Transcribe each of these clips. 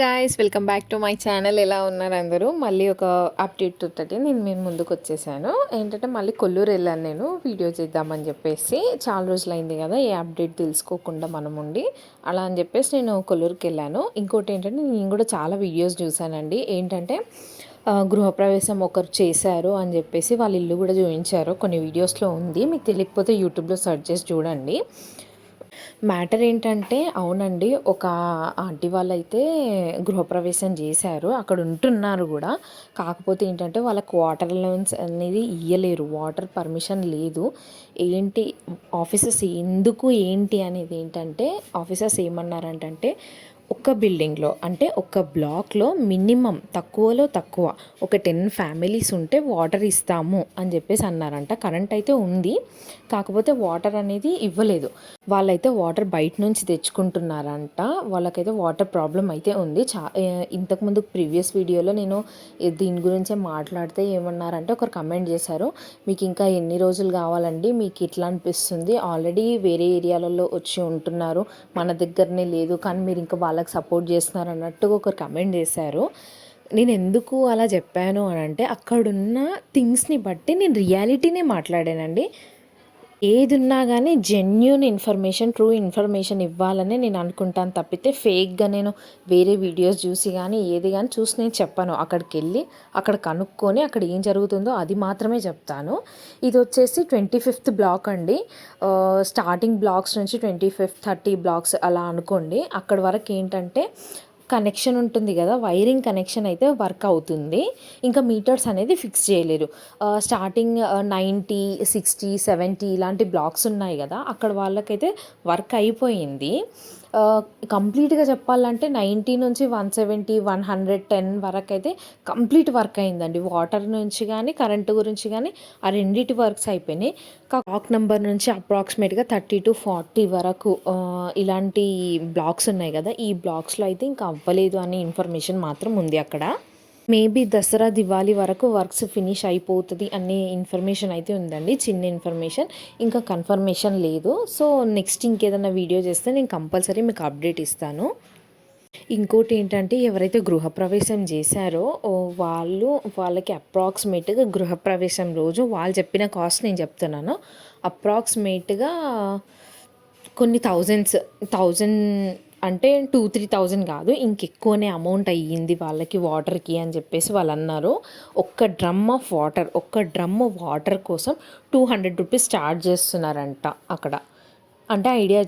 Guys welcome back to my channel ఎలా ఉన్నారు అందరూ? మళ్ళీ ఒక అప్డేట్ తోటి నేను మీ ముందుకు వచ్చేసాను. ఏంటంటే మళ్ళీ కొల్లూరు వెళ్ళాను నేను. వీడియో చేద్దామని చెప్పేసి చాలా రోజులైంది కదా ఏ అప్డేట్ తెలుసుకోకుండా మనం ఉండి. అలా అని చెప్పేసి నేను కొల్లూరుకి వెళ్ళాను. ఇంకోటి ఏంటంటే నేను కూడా చాలా వీడియోస్ చూశానండి. ఏంటంటే గృహప్రవేశం ఒకరు చేశారు అని చెప్పేసి వాళ్ళ ఇల్లు కూడా చూపించారు. కొన్ని వీడియోస్లో ఉంది. మీకు తెలియకపోతే యూట్యూబ్లో సెర్చ్ చేసి చూడండి. మ్యాటర్ ఏంటంటే అవునండి ఒక ఆంటీ వాళ్ళైతే గృహప్రవేశం చేశారు అక్కడ ఉంటున్నారు కూడా. కాకపోతే ఏంటంటే వాళ్ళకి వాటర్ అలవెన్స్ అనేది ఇయ్యలేరు వాటర్ పర్మిషన్ లేదు. ఏంటి ఆఫీసర్స్ ఎందుకు ఏంటి అనేది ఏంటంటే ఆఫీసర్స్ ఏమన్నారంటే ఒక్క బిల్డింగ్లో అంటే ఒక బ్లాక్లో మినిమం తక్కువలో తక్కువ ఒక టెన్ ఫ్యామిలీస్ ఉంటే వాటర్ ఇస్తాము అని చెప్పేసి అన్నారంట. కరెంట్ అయితే ఉంది కాకపోతే వాటర్ అనేది ఇవ్వలేదు. వాళ్ళైతే వాటర్ బయట నుంచి తెచ్చుకుంటున్నారంట. వాళ్ళకైతే వాటర్ ప్రాబ్లం అయితే ఉంది. చా ఇంతకుముందు ప్రీవియస్ వీడియోలో నేను దీని గురించే మాట్లాడితే ఏమన్నారంటే ఒకరు కమెంట్ చేశారు మీకు ఇంకా ఎన్ని రోజులు కావాలండి? మీకు ఇట్లా అనిపిస్తుంది. ఆల్రెడీ వేరే ఏరియాలలో వచ్చి ఉంటున్నారు. మన దగ్గరనే లేదు. కానీ మీరు ఇంకా వాళ్ళకి సపోర్ట్ చేస్తున్నారు అన్నట్టుగా ఒకరు కమెంట్ చేశారు. నేను ఎందుకు అలా చెప్పాను అని అంటే అక్కడున్న థింగ్స్ని బట్టి నేను రియాలిటీనే మాట్లాడానండి. ఏది ఉన్నా కానీ జెన్యున్ ఇన్ఫర్మేషన్ ట్రూ ఇన్ఫర్మేషన్ ఇవ్వాలని నేను అనుకుంటాను తప్పితే ఫేక్గా నేను వేరే వీడియోస్ చూసి కానీ ఏది కానీ చూసి నేను చెప్పాను. అక్కడికి వెళ్ళి అక్కడ కనుక్కొని అక్కడ ఏం జరుగుతుందో అది మాత్రమే చెప్తాను. ఇది వచ్చేసి ట్వంటీ ఫిఫ్త్ బ్లాక్ అండి స్టార్టింగ్ బ్లాక్స్ నుంచి ట్వంటీ ఫిఫ్త్ థర్టీ బ్లాక్స్ అలా అనుకోండి. అక్కడ వరకు ఏంటంటే కనెక్షన్ ఉంటుంది కదా వైరింగ్ కనెక్షన్ అయితే వర్క్ అవుతుంది. ఇంకా మీటర్స్ అనేది ఫిక్స్ చేయలేరు. స్టార్టింగ్ నైంటీ సిక్స్టీ సెవెంటీ ఇలాంటి బ్లాక్స్ ఉన్నాయి కదా అక్కడ వాళ్ళకైతే వర్క్ అయిపోయింది. కంప్లీట్గా చెప్పాలంటే నైంటీ నుంచి one seventy one hundred ten వరకు అయితే కంప్లీట్ వర్క్ అయిందండి. వాటర్ నుంచి కానీ కరెంటు గురించి కానీ ఆ రెండింటి వర్క్స్ అయిపోయినాయి. కాక్ నెంబర్ నుంచి అప్రాక్సిమేట్గా థర్టీ టు ఫార్టీ వరకు ఇలాంటి బ్లాక్స్ ఉన్నాయి కదా ఈ బ్లాక్స్లో అయితే ఇంకా అవ్వలేదు అనే ఇన్ఫర్మేషన్ మాత్రం ఉంది అక్కడ. మేబీ దసరా దివాళీ వరకు వర్క్స్ ఫినిష్ అయిపోతుంది అనే ఇన్ఫర్మేషన్ అయితే ఉందండి చిన్న ఇన్ఫర్మేషన్. ఇంకా కన్ఫర్మేషన్ లేదు. సో నెక్స్ట్ ఇంకేదైనా వీడియో చేస్తే నేను కంపల్సరీ మీకు అప్డేట్ ఇస్తాను. ఇంకోటి ఏంటంటే ఎవరైతే గృహప్రవేశం చేశారో వాళ్ళు వాళ్ళకి అప్రాక్సిమేట్గా గృహప్రవేశం రోజు వాళ్ళు చెప్పిన కాస్ట్ నేను చెప్తున్నాను. అప్రాక్సిమేట్గా కొన్ని థౌజండ్స్ థౌజండ్ అంటే టూ త్రీ థౌజండ్ కాదు ఇంకెక్కువనే అమౌంట్ అయ్యింది వాళ్ళకి వాటర్కి అని చెప్పేసి వాళ్ళు అన్నారు ఒక్క డ్రమ్ ఆఫ్ వాటర్ ఒక్క డ్రమ్ వాటర్ కోసం టూ హండ్రెడ్ రూపీస్ ఛార్జ్ చేస్తున్నారంట అక్కడ. అంటే ఐడియా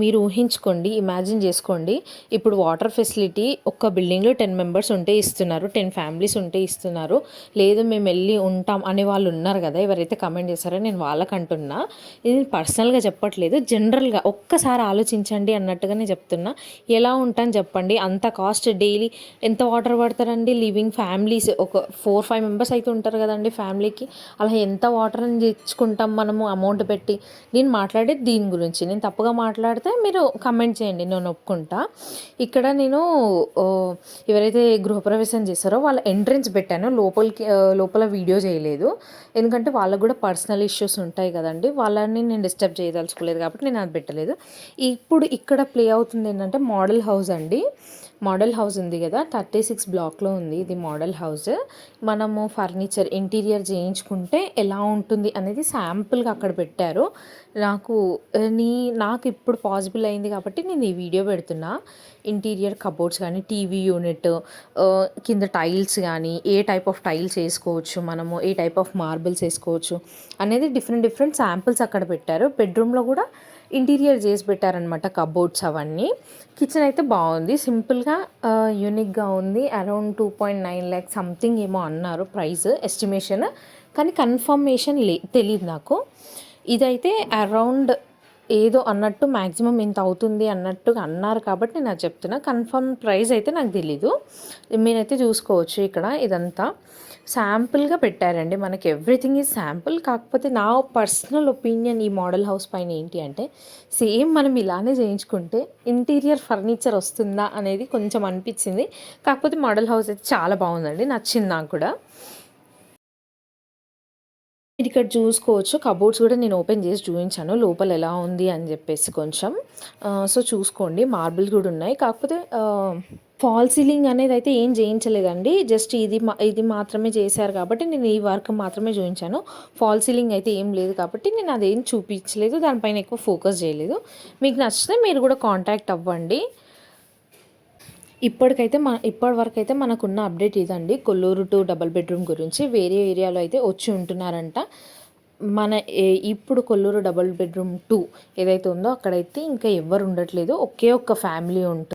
మీరు ఊహించుకోండి ఇమాజిన్ చేసుకోండి. ఇప్పుడు వాటర్ ఫెసిలిటీ ఒక్క బిల్డింగ్లో టెన్ మెంబర్స్ ఉంటే ఇస్తున్నారు టెన్ ఫ్యామిలీస్ ఉంటే ఇస్తున్నారు. లేదు మేము వెళ్ళి ఉంటాం అనే వాళ్ళు ఉన్నారు కదా ఎవరైతే కమెంట్ చేస్తారో నేను వాళ్ళకు అంటున్నా ఇది పర్సనల్గా చెప్పట్లేదు జనరల్గా ఒక్కసారి ఆలోచించండి అన్నట్టుగానే చెప్తున్నా. ఎలా ఉంటాను చెప్పండి అంత కాస్ట్ డైలీ ఎంత వాటర్ పడతారండి లివింగ్ ఫ్యామిలీస్ ఒక ఫోర్ ఫైవ్ మెంబర్స్ అయితే ఉంటారు కదండి ఫ్యామిలీకి. అలా ఎంత వాటర్ అని తెచ్చుకుంటాం మనము అమౌంట్ పెట్టి? నేను మాట్లాడేది దీని గురించి. నేను తప్పుగా మాట్లాడితే మీరు కమెంట్ చేయండి నేను ఒప్పుకుంటా. ఇక్కడ నేను ఎవరైతే గృహప్రవేశం చేస్తారో వాళ్ళ ఎంట్రెన్స్ పెట్టాను. లోపలికి లోపల వీడియో చేయలేదు. ఎందుకంటే వాళ్ళకు కూడా పర్సనల్ ఇష్యూస్ ఉంటాయి కదండి. వాళ్ళని నేను డిస్టర్బ్ చేయదలుచుకోలేదు కాబట్టి నేను అది పెట్టలేదు. ఇప్పుడు ఇక్కడ ప్లే అవుతుంది ఏంటంటే మోడల్ హౌస్ అండి. మోడల్ హౌస్ ఉంది కదా. థర్టీ సిక్స్ బ్లాక్లో ఉంది ఇది మోడల్ హౌస్ మనము ఫర్నిచర్ ఇంటీరియర్ చేయించుకుంటే ఎలా ఉంటుంది అనేది శాంపుల్గా అక్కడ పెట్టారు. నాకు నీ నాకు ఇప్పుడు పాసిబుల్ అయింది కాబట్టి నేను ఈ వీడియో పెడుతున్నా. ఇంటీరియర్ కబోర్డ్స్ కానీ టీవీ యూనిట్ కింద టైల్స్ కానీ ఏ టైప్ ఆఫ్ టైల్స్ వేసుకోవచ్చు మనము ఏ టైప్ ఆఫ్ మార్బుల్స్ వేసుకోవచ్చు అనేది డిఫరెంట్ డిఫరెంట్ శాంపుల్స్ అక్కడ పెట్టారు. బెడ్రూమ్లో కూడా ఇంటీరియర్ చేసి పెట్టారనమాట కబోర్డ్స్ అవన్నీ. కిచెన్ అయితే బాగుంది. సింపుల్గా యూనిక్గా ఉంది. Around two point nine lakh something ఏమో అన్నారు ప్రైస్ ఎస్టిమేషన్ కానీ కన్ఫర్మేషన్ లే తెలియదు నాకు. ఇదైతే అరౌండ్ ఏదో అన్నట్టు మ్యాక్సిమం ఇంత అవుతుంది అన్నట్టుగా అన్నారు కాబట్టి నేను అది చెప్తున్నా. కన్ఫర్మ్ ప్రైస్ అయితే నాకు తెలీదు. మీరైతే చూసుకోవచ్చు ఇక్కడ ఇదంతా. శాంపుల్గా పెట్టారండి. మనకి ఎవ్రీథింగ్ ఈజ్ శాంపుల్ కాకపోతే నా పర్సనల్ ఒపీనియన్ ఈ మోడల్ హౌస్ పైన ఏంటి అంటే సేమ్ మనం ఇలానే చేయించుకుంటే ఇంటీరియర్ ఫర్నిచర్ వస్తుందా అనేది కొంచెం అనిపించింది. కాకపోతే మోడల్ హౌస్ అయితే చాలా బాగుందండి. నచ్చింది నాకు కూడా. మీరు ఇక్కడ చూసుకోవచ్చు. కబోర్డ్స్ కూడా నేను ఓపెన్ చేసి చూపించాను. లోపల ఎలా ఉంది అని చెప్పేసి కొంచెం. సో చూసుకోండి. మార్బుల్ కూడా ఉన్నాయి. కాకపోతే ఫాల్ సీలింగ్ అనేది అయితే ఏం చేయించలేదండి. జస్ట్ ఇది ఇది మాత్రమే చేశారు కాబట్టి నేను ఈ వర్క్ మాత్రమే చూపించాను. ఫాల్ సీలింగ్ అయితే ఏం లేదు కాబట్టి నేను అదేం చూపించలేదు. దానిపైన ఎక్కువ ఫోకస్ చేయలేదు. మీకు నచ్చితే మీరు కూడా కాంటాక్ట్ అవ్వండి. ఇప్పటికైతే మన ఇప్పటి వరకు అయితే మనకున్న అప్డేట్ ఇదండి. కొల్లూరు టు డబల్ బెడ్రూమ్ గురించి వేరే ఏరియాలో అయితే వచ్చి ఉంటున్నారంట. మన ఏ- ఇప్పుడు కొల్లూరు డబల్ బెడ్రూమ్ టూ ఏదైతే ఉందో అక్కడైతే ఇంకా ఎవ్వరు ఉండట్లేదు. ఒకే ఒక్క ఫ్యామిలీ ఉంటుంది